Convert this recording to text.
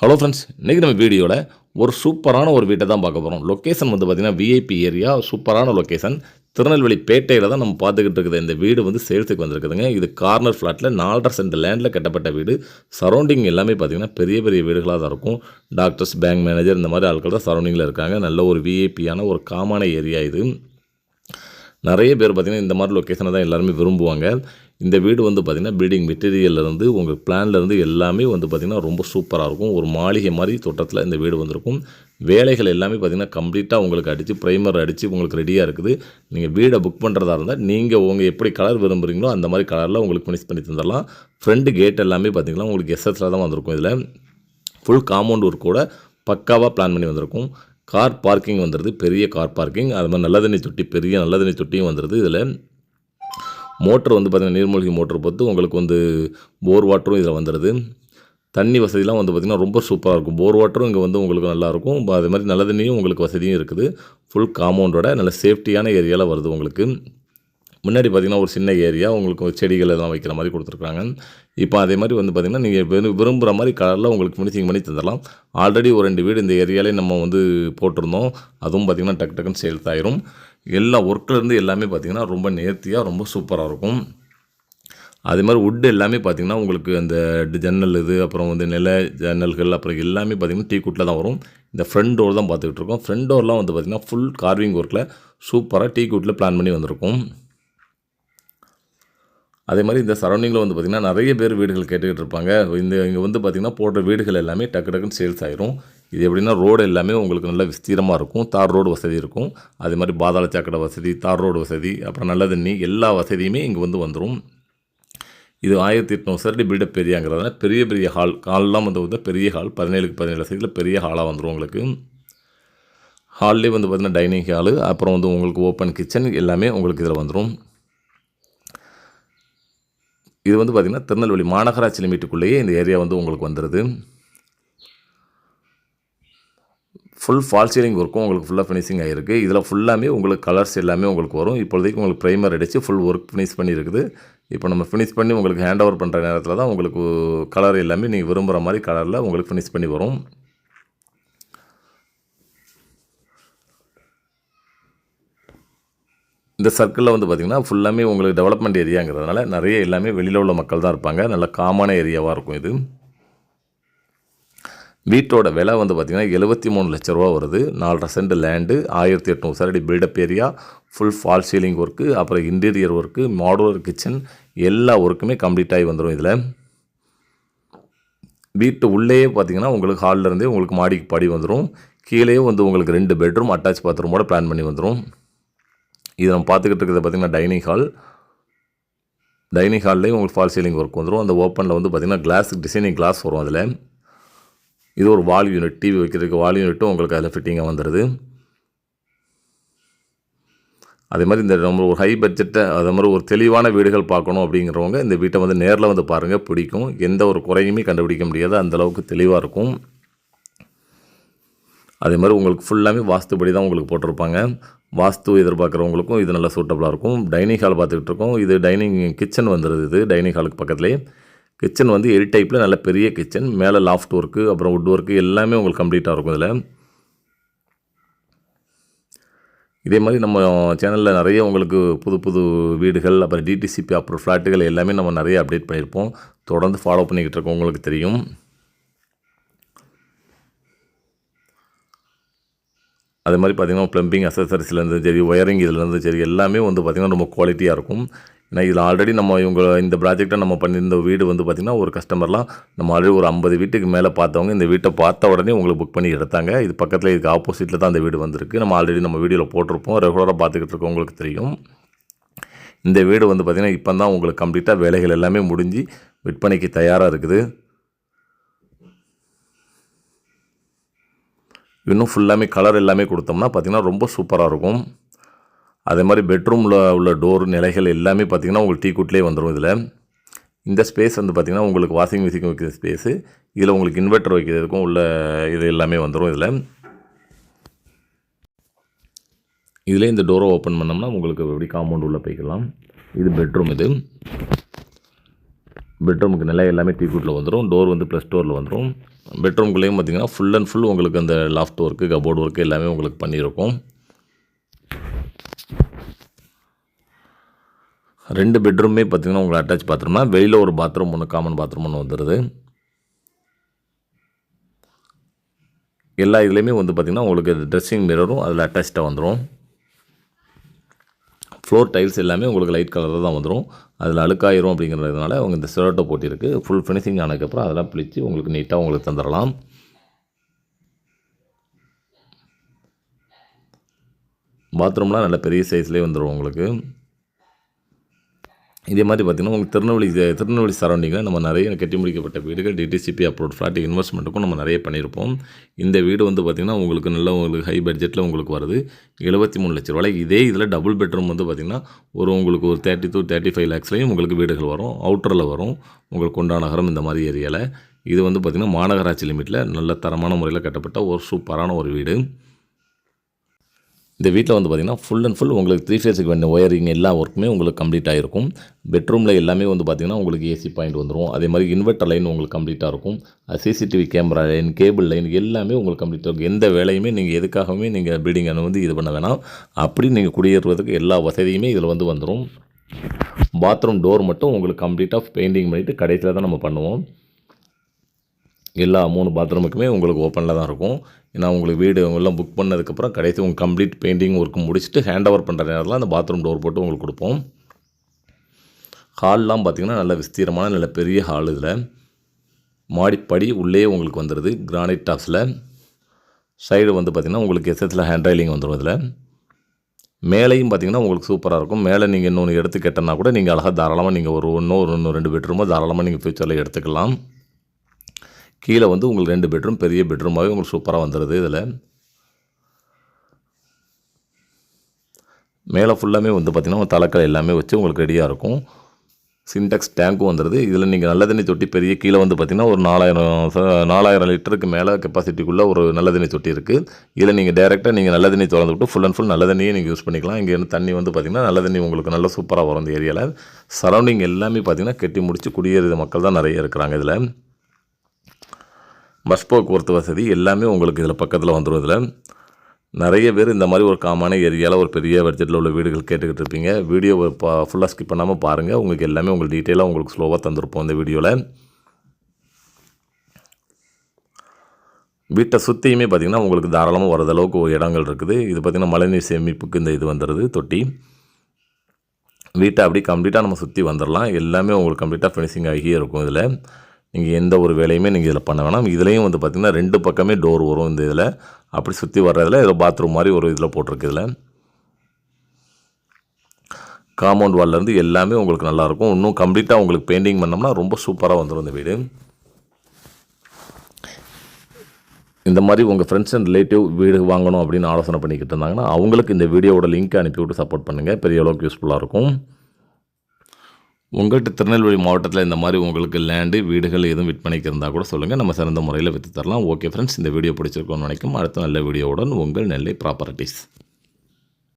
Hello friends இன்றைக்கி நம்ம வீடியோவில் ஒரு சூப்பரான ஒரு வீட்டை தான் பார்க்க போகிறோம் லொக்கேஷன் வந்து பார்த்திங்கன்னா விஐபி ஏரியா சூப்பரான லொக்கேஷன் திருநெல்வேலி பேட்டையில் தான் நம்ம பார்த்துக்கிட்டு இருக்குது. இந்த வீடு வந்து சேல்ஸுக்கு வந்திருக்குதுங்க. இது கார்னர் ஃப்ளாட்டில் நாலரை சென்ட் லேண்டில் கட்டப்பட்ட வீடு. சரௌண்டிங் எல்லாமே பார்த்திங்கன்னா பெரிய பெரிய வீடுகளாக தான் இருக்கும். டாக்டர்ஸ் பேங்க் மேனேஜர் இந்த மாதிரி ஆட்கள் தான் சரௌண்டிங்கில் இருக்காங்க. நல்ல ஒரு விஐபியான ஒரு காமான ஏரியா இது. நிறைய பேர் பார்த்திங்கன்னா இந்த மாதிரி லொக்கேஷனை தான் எல்லாருமே விரும்புவாங்க. இந்த வீடு வந்து பார்த்திங்கன்னா பில்டிங் மெட்டீரியல்லேருந்து உங்கள் பிளான்லேருந்து எல்லாமே வந்து பார்த்திங்கன்னா ரொம்ப சூப்பராக இருக்கும். ஒரு மாளிகை மாதிரி தோட்டத்தில் இந்த வீடு வந்திருக்கும். வேலைகள் எல்லாமே பார்த்திங்கன்னா கம்ப்ளீட்டாக உங்களுக்கு அடித்து ப்ரைமர் அடித்து உங்களுக்கு ரெடியாக இருக்குது. நீங்கள் வீடை புக் பண்ணுறதா இருந்தால் நீங்கள் உங்கள் எப்படி கலர் விரும்புகிறீங்களோ அந்த மாதிரி கலரில் உங்களுக்கு ஃபினிஷ் பண்ணி தந்துடலாம் ஃப்ரண்ட் கேட் எல்லாமே பார்த்திங்கன்னா உங்களுக்கு எஸ்எஸில் தான் வந்திருக்கும் இதில். ஃபுல் காம்பவுண்ட் ஒர்க் கூட பக்காவாக பிளான் பண்ணி வந்திருக்கும். கார் பார்க்கிங் வந்துடுது பெரிய கார் பார்க்கிங் அது மாதிரி நல்ல தண்ணி தொட்டி பெரிய நல்ல தண்ணி தொட்டியும் வந்துடுது இதில். மோட்ரு வந்து பார்த்திங்கன்னா நீர்மூழ்கி மோட்ரு பொறுத்து உங்களுக்கு வந்து போர் வாட்டரும் இதில் வந்துடுது. தண்ணி வசதிலாம் வந்து பார்த்திங்கன்னா ரொம்ப சூப்பராக இருக்கும். போர் வாட்டரும் இங்கே வந்து உங்களுக்கு நல்லாயிருக்கும். அதே மாதிரி நல்ல தண்ணியும் உங்களுக்கு வசதியும் இருக்குது. ஃபுல் காம்பவுண்டோட நல்ல சேஃப்டியான ஏரியாவில் வருது உங்களுக்கு. முன்னாடி பார்த்திங்கன்னா ஒரு சின்ன ஏரியா உங்களுக்கு செடிகள் எல்லாம் வைக்கிற மாதிரி கொடுத்துருக்காங்க இப்போ அதே மாதிரி வந்து பார்த்திங்கன்னா நீங்கள் விரும்புகிற மாதிரி கலரில் உங்களுக்கு ஃபினிஷிங் பண்ணி தந்துடலாம். ஆல்ரெடி ஒரு ரெண்டு வீடு இந்த ஏரியாலே நம்ம வந்து போட்டிருந்தோம். அதுவும் பார்த்திங்கன்னா டக்கு டக்குன்னு சேல்ஸ் ஆயிரும். எல்லா ஒர்க்லேருந்து எல்லாமே பார்த்திங்கன்னா ரொம்ப நேர்த்தியாக ரொம்ப சூப்பராக இருக்கும். அதே மாதிரி வுட் எல்லாமே பார்த்திங்கன்னா உங்களுக்கு அந்த ஜன்னல் இது அப்புறம் வந்து நில ஜன்னல்கள் அப்புறம் எல்லாமே பார்த்திங்கன்னா டீ குட்டில் தான் வரும். இந்த ஃப்ரண்ட் டோர் தான் பார்த்துக்கிட்டு இருக்கோம். ஃப்ரண்ட் டோர்லாம் வந்து பார்த்திங்கன்னா ஃபுல் கார்விங் ஒர்க்கில் சூப்பராக டீ குட்டில் பிளான் பண்ணி வந்திருக்கும். அதே மாதிரி இந்த சரௌண்டிங்கில் வந்து பார்த்திங்கன்னா நிறைய பேர் வீடுகள் கேட்டுக்கிட்டு இருப்பாங்க. இந்த இங்கே வந்து பார்த்திங்கன்னா போடுற வீடுகள் எல்லாமே டக்கு டக்குன்னு சேல்ஸ் ஆயிரும். இது எப்படின்னா ரோடு எல்லாமே உங்களுக்கு நல்ல விஸ்தீரமாக இருக்கும். தார் ரோடு வசதி இருக்கும். அதே மாதிரி பாதாள சாக்கடை வசதி தார் ரோடு வசதி அப்புறம் நல்ல தண்ணி எல்லா வசதியுமே இங்கே வந்து வந்துடும் இது ஆயிரத்தி எட்நூறு சரடி பில்டப் ஏரியாங்கிறதுனால பெரிய பெரிய ஹால் ஹால்லாம் வந்து வந்து பெரிய ஹால் பதினேழுக்கு பதினேழு சைடில் பெரிய ஹாலாக வந்துடும் உங்களுக்கு. ஹால்லே வந்து பார்த்திங்கன்னா டைனிங் ஹாலு அப்புறம் வந்து உங்களுக்கு ஓப்பன் கிச்சன் எல்லாமே உங்களுக்கு இதில் வந்துடும் இது வந்து பார்த்திங்கன்னா திருநெல்வேலி மாநகராட்சி லிமிட்டுக்குள்ளேயே இந்த ஏரியா வந்து உங்களுக்கு வந்துடுது ஃபுல் ஃபால் சீலிங் ஒர்க்கும் உங்களுக்கு ஃபுல்லாக ஃபினிஷிங் ஆகிருக்கு இதில் ஃபுல்லாமே உங்களுக்கு கலர்ஸ் எல்லாமே உங்களுக்கு வரும். இப்போதைக்கு உங்களுக்கு ப்ரைமர் அடித்து ஃபுல் ஒர்க் ஃபினிஷ் பண்ணியிருக்குது இப்போ நம்ம ஃபினிஷ் பண்ணி உங்களுக்கு ஹேண்ட் ஓவர் பண்ணுற நேரத்தில் தான் உங்களுக்கு கலர் எல்லாமே நீங்கள் விரும்புகிற மாதிரி கலரில் உங்களுக்கு ஃபினிஷ் பண்ணி வரும். இந்த சர்க்கிளில் வந்து பார்த்திங்கன்னா ஃபுல்லாமே உங்களுக்கு டெவலப்மெண்ட் ஏரியாங்கிறதுனால நிறைய எல்லாமே வெளியில் உள்ள மக்கள் தான் இருப்பாங்க. நல்ல காமான ஏரியாவாக இருக்கும் இது. வீட்டோட விலை வந்து பார்த்திங்கன்னா எழுபத்தி மூணு லட்ச ரூபா வருது. நாலரை சென்ட் லேண்டு ஆயிரத்தி எட்நூறு சரடி built up area full fall ceiling work அப்புறம் இன்டீரியர் ஒர்க்கு மாடுலர் கிச்சன் எல்லா ஒர்க்குமே கம்ப்ளீட் ஆகி வந்துடும் இதில். வீட்டு உள்ளேயே பார்த்தீங்கன்னா உங்களுக்கு ஹாலில் இருந்தே உங்களுக்கு மாடிக்கு படி வந்துடும் கீழேயே வந்து உங்களுக்கு ரெண்டு பெட்ரூம் அட்டாச் பாத்ரூமோட பிளான் பண்ணி வந்துடும் இது நம்ம பார்த்துக்கிட்டு இருக்கிறது பார்த்திங்கன்னா டைனிங் ஹால் டைனிங் ஹால்லேயும் உங்களுக்கு ஃபால் சீலிங் ஒர்க் வந்துடும் அந்த ஓப்பனில் வந்து பார்த்திங்கன்னா கிளாஸ் டிசைனிங் கிளாஸ் வரும் அதில். இது ஒரு வால் யூனிட் டிவி வைக்கிறதுக்கு வால் யூனிட்டும் உங்களுக்கு அதில் ஃபிட்டிங்காக வந்துடுது அதே மாதிரி இந்த நம்ம ஒரு ஹை பட்ஜெட்டை அதே மாதிரி ஒரு தெளிவான வீடுகள் பார்க்கணும் அப்படிங்கிறவங்க இந்த வீட்டை வந்து நேரில் வந்து பாருங்கள் பிடிக்கும். எந்த ஒரு குறையுமே கண்டுபிடிக்க முடியாது. அந்தளவுக்கு தெளிவாக இருக்கும். அதே மாதிரி உங்களுக்கு ஃபுல்லாமே வாஸ்துபடி தான் உங்களுக்கு போட்டிருப்பாங்க. வாஸ்து எதிர்பார்க்குறவங்களுக்கும் இது நல்லா சூட்டபுளாக இருக்கும். டைனிங் ஹால் பார்த்துக்கிட்டு இருக்கோம். இது டைனிங் கிச்சன் வந்துடுது இது டைனிங் ஹாலுக்கு பக்கத்துலேயே கிச்சன் வந்து எரி டைப்பில் நல்ல பெரிய கிச்சன் மேலே லாஃப்ட் ஒர்க்கு அப்புறம் வுட் ஒர்க்கு எல்லாமே உங்களுக்கு கம்ப்ளீட்டாக இருக்கும் இதில். இதே மாதிரி நம்ம சேனலில் நிறைய உங்களுக்கு புது புது வீடுகள் அப்புறம் டிடிசிபி அப்புறம் ஃப்ளாட்டுகள் எல்லாமே நம்ம நிறைய அப்டேட் பண்ணியிருப்போம். தொடர்ந்து ஃபாலோ பண்ணிக்கிட்டு இருக்கோம் உங்களுக்கு தெரியும். அதே மாதிரி பார்த்திங்கன்னா ப்ளம்பிங் அசசரிஸ்லேருந்து சரி ஒயரிங் இதுலேருந்து சரி எல்லாமே வந்து பார்த்திங்கன்னா ரொம்ப குவாலிட்டியாக இருக்கும். ஏன்னா இதில் ஆல்ரெடி நம்ம இவங்க இந்த ப்ராஜெக்டை நம்ம பண்ணியிருந்த வீடு வந்து பார்த்திங்கன்னா ஒரு கஸ்டமர்லாம் நம்ம ஆல்ரெடி ஒரு ஐம்பது வீட்டுக்கு மேலே பார்த்தவங்க இந்த வீட்டை பார்த்த உடனே உங்களுக்கு புக் பண்ணி எடுத்தாங்க. இது பக்கத்தில் இதுக்கு ஆப்போசிட்டில் தான் அந்த வீடு வந்திருக்கு. நம்ம ஆல்ரெடி நம்ம வீடியோவில் போட்டிருப்போம். ரெகுலராக பார்த்துக்கிட்டு இருக்கோம் உங்களுக்கு தெரியும். இந்த வீடு வந்து பார்த்திங்கன்னா இப்போ தான் உங்களுக்கு கம்ப்ளீட்டாக வேலைகள் எல்லாமே முடிஞ்சு விற்பனைக்கு தயாராக இருக்குது. இன்னும் ஃபுல்லாமே கலர் எல்லாமே கொடுத்தோம்னா பார்த்திங்கன்னா ரொம்ப சூப்பராக இருக்கும். அதே மாதிரி பெட்ரூமில் உள்ள டோர் நிலைகள் எல்லாமே பார்த்திங்கன்னா உங்களுக்கு டீ குட்லேயே வந்துடும் இதில். இந்த ஸ்பேஸ் வந்து பார்த்திங்கன்னா உங்களுக்கு வாஷிங் மிஷின் வைக்கிற ஸ்பேஸு இதில் உங்களுக்கு இன்வெர்ட்டர் வைக்கிறதுக்கும் உள்ள இது எல்லாமே வந்துடும் இதில். இதிலே இந்த டோரை ஓப்பன் பண்ணோம்னா உங்களுக்கு எப்படி காம்பவுண்ட் உள்ளே போய்க்கலாம். இது பெட்ரூம் இது. பெட்ரூமுக்கு நிலை எல்லாமே டீ குட்டில் வந்துடும் டோர் வந்து ப்ளஸ் டோரில் வந்துடும் பெட்ரூம்குள்ளேயும் பார்த்தீங்கன்னா ஃபுல் அண்ட் ஃபுல் உங்களுக்கு அந்த லாஃப்ட் ஒர்க்கு கபோர்டு ஒர்க்கு எல்லாமே உங்களுக்கு பண்ணியிருக்கும். ரெண்டு பெட்ரூமே பார்த்தீங்கன்னா உங்களுக்கு அட்டாச் பாத்ரூம்னா வெளியில் ஒரு பாத்ரூம் ஒன்று காமன் பாத்ரூம் ஒன்று வந்துடுது எல்லா இதுலேயுமே வந்து பார்த்திங்கன்னா உங்களுக்கு ட்ரெஸ்ஸிங் மிரரும் அதில் அட்டாச்சாக வந்துடும் ஃப்ளோர் டைல்ஸ் எல்லாமே உங்களுக்கு லைட் கலரில் தான் வந்துடும் அதில் அழுக்காயிரும் அப்படிங்கிறதுனால அவங்க இந்த சிரோட்டோ போட்டிருக்கு. ஃபுல் ஃபினிஷிங் ஆனதுக்கப்புறம் அதெல்லாம் பிழித்து உங்களுக்கு நீட்டாக உங்களுக்கு தந்துடலாம் பாத்ரூம்லாம் நல்ல பெரிய சைஸ்லேயே வந்துடும் உங்களுக்கு. இதே மாதிரி பார்த்திங்கன்னா உங்களுக்கு திருநெல்வேலி திருநெல்வேலி சரௌண்டிங்கில் நம்ம நிறைய கட்டி முடிக்கப்பட்ட வீடுகள் டிடிசிபி அப்ரோட் ஃப்ளாட் இன்வெஸ்ட்மெண்ட்டுக்கும் நம்ம நிறைய பண்ணியிருப்போம். இந்த வீடு வந்து பார்த்திங்கன்னா உங்களுக்கு நல்ல உங்களுக்கு ஹை பட்ஜெட்டில் உங்களுக்கு வருது. எழுபத்தி மூணு லட்ச ரூபாய். இதே இதில் டபுள் பெட்ரூம் வந்து பார்த்திங்கன்னா ஒரு உங்களுக்கு ஒரு தேர்ட்டி டூ தேர்ட்டி ஃபைவ் லேக்ஸ்லேயும் உங்களுக்கு வீடுகள் வரும். அவுட்டரில் வரும். உங்களுக்கு கொண்டாநகரம் இந்த மாதிரி ஏரியாவில் இது வந்து பார்த்திங்கன்னா மாநகராட்சி லிமிட்டில் நல்ல தரமான முறையில் கட்டப்பட்ட ஒரு சூப்பரான ஒரு வீடு. இந்த வீட்டில் வந்து பார்த்திங்கன்னா ஃபுல் அண்ட் ஃபுல் உங்களுக்கு த்ரீ ஃபேஸுக்கு வேண்டிய ஒயரிங் எல்லா ஒர்க்குமே உங்களுக்கு கம்ப்ளீட் ஆகிருக்கும் பெட்ரூமில் எல்லாமே வந்து பார்த்திங்கன்னா உங்களுக்கு ஏசி பாயிண்ட் வந்துடும் அதே மாதிரி இன்வெர்ட்டர் லைன் உங்களுக்கு கம்ப்ளீட்டாக இருக்கும். CCTV camera line cable line எல்லாமே உங்களுக்கு கம்ப்ளீட்டாக இருக்கும். எந்த வேலையுமே நீங்கள் எதுக்காகவுமே நீங்கள் பில்டிங் வந்து இது பண்ண வேணாம். அப்படி நீங்கள் குடியேறுவதற்கு எல்லா வசதியுமே இதில் வந்து வந்துடும் பாத்ரூம் டோர் மட்டும் உங்களுக்கு கம்ப்ளீட்டாக பெயிண்டிங் பண்ணிவிட்டு கடைசியில் தான் நம்ம பண்ணுவோம். எல்லா மூணு பாத்ரூமுக்குமே உங்களுக்கு ஓப்பனில் தான் இருக்கும். ஏன்னா உங்களுக்கு வீடு எல்லாம் புக் பண்ணதுக்கப்புறம் கடைசி உங்கள் கம்ப்ளீட் பெயிண்டிங் ஒர்க் முடிச்சுட்டு ஹேண்ட் ஓவர் பண்ணுற நேரத்தில் அந்த பாத்ரூம் டோர் போட்டு உங்களுக்கு கொடுப்போம். ஹால்லாம் பார்த்திங்கன்னா நல்ல விஸ்தீரமான நல்ல பெரிய ஹால் இதில். மாடிப்படி உள்ளே உங்களுக்கு வந்துடுது கிரானைட் டாப்ஸில் சைடு வந்து பார்த்திங்கன்னா உங்களுக்கு எஸ்எஸில் ஹேண்ட் ரைலிங் வந்துடும் இதில். மேலேயும் பார்த்திங்கன்னா உங்களுக்கு சூப்பராக இருக்கும். மேலே நீங்கள் இன்னொன்று எடுத்து கேட்டனா கூட நீங்கள் அழகாக தாராளமாக நீங்கள் ஒரு ஒன்றோ ஒரு ஒன்று ரெண்டு பெட்ரூமோ தாராளமாக நீங்கள் ஃப்யூச்சரில் எடுத்துக்கலாம். கீழே வந்து உங்களுக்கு ரெண்டு பெட்ரூம் பெரிய பெட்ரூமாகவே உங்களுக்கு சூப்பராக வந்துடுது இதில். மேலே ஃபுல்லாமே வந்து பார்த்திங்கன்னா தலைக்கல் எல்லாமே வச்சு உங்களுக்கு ரெடியாக இருக்கும். சின்டெக்ஸ் டேங்க்கும் வந்துடுது இதில் நீங்கள் நல்ல தண்ணி தொட்டி பெரிய கீழே வந்து பார்த்திங்கன்னா ஒரு நாலாயிரம் நாலாயிரம் லிட்டருக்கு மேலே கெப்பாசிட்டிக்குள்ளே ஒரு நல்ல தண்ணி தொட்டி இருக்குது இதில் நீங்கள் டேரெக்டாக நீங்கள் நல்ல தண்ணி திறந்து விட்டு ஃபுல் அண்ட் ஃபுல் நல்ல தண்ணியே நீங்கள் யூஸ் பண்ணிக்கலாம். இங்கே தண்ணி வந்து பார்த்திங்கன்னா நல்ல தண்ணி உங்களுக்கு நல்ல சூப்பராக வரும் இந்த ஏரியாவில் சரௌண்டிங் எல்லாமே பார்த்திங்கன்னா கெட்டி முடித்து குடியேறிய மக்கள் தான் நிறைய இருக்கிறாங்க இதில். பஸ் போக்குவரத்து வசதி எல்லாமே உங்களுக்கு இதில் பக்கத்தில் வந்துடும் இதில். நிறைய பேர் இந்த மாதிரி ஒரு காமான ஏரியாவில் ஒரு பெரிய பட்ஜெட்டில் உள்ள வீடுகள் கேட்டுக்கிட்டு இருப்பீங்க. வீடியோ பா ஃபுல்லாக ஸ்கிப் பண்ணாமல் பாருங்கள் உங்களுக்கு எல்லாமே உங்களுக்கு டீட்டெயிலாக உங்களுக்கு ஸ்லோவாக தந்திருப்போம் இந்த வீடியோவில் வீட்டை சுற்றியுமே பார்த்திங்கன்னா உங்களுக்கு தாராளமாக வரது அளவுக்கு ஒரு இடங்கள் இருக்குது. இது பார்த்திங்கன்னா மழைநீர் சேமிப்புக்கு இந்த இது வந்துடுது தொட்டி. வீட்டை அப்படி கம்ப்ளீட்டாக நம்ம சுற்றி வந்துடலாம் எல்லாமே உங்களுக்கு கம்ப்ளீட்டாக ஃபினிஷிங் ஆகியே இருக்கும் இதில். நீங்கள் எந்த ஒரு வேலையுமே நீங்கள் இதில் பண்ண வேணாம். இதுலேயும் வந்து பார்த்திங்கன்னா ரெண்டு பக்கமே டோர் வரும் இந்த இதில். அப்படி சுற்றி வர்றதில் ஏதோ பாத்ரூம் மாதிரி ஒரு இதில் போட்டிருக்கு இதில். காம்பவுண்ட் வால்லேருந்து எல்லாமே உங்களுக்கு நல்லாயிருக்கும் இன்னும் கம்ப்ளீட்டாக உங்களுக்கு பெயிண்டிங் பண்ணோம்னா ரொம்ப சூப்பராக வந்துடும் இந்த வீடு. இந்த மாதிரி உங்கள் ஃப்ரெண்ட்ஸ் அண்ட் ரிலேட்டிவ் வீடு வாங்கணும் அப்படின்னு ஆலோசனை பண்ணிக்கிட்டு இருந்தாங்கன்னா அவங்களுக்கு இந்த வீடியோவோட லிங்க் அனுப்பி விட்டு சப்போர்ட் பண்ணுங்கள் பெரிய அளவுக்கு யூஸ்ஃபுல்லாக இருக்கும். உங்கள்கிட்ட திருநெல்வேலி மாவட்டத்தில் இந்த மாதிரி உங்களுக்கு லேண்டு வீடுகள் எதுவும் விற்பனைக்கு இருந்தால் கூட சொல்லுங்கள் நம்ம சிறந்த முறையில் விற்று தரலாம். ஓகே ஃப்ரெண்ட்ஸ் இந்த வீடியோ பிடிச்சிருக்கோன்னு நினைக்கும். அடுத்த நல்ல வீடியோவுடன் உங்கள் நெல்லை ப்ராப்பர்ட்டிஸ்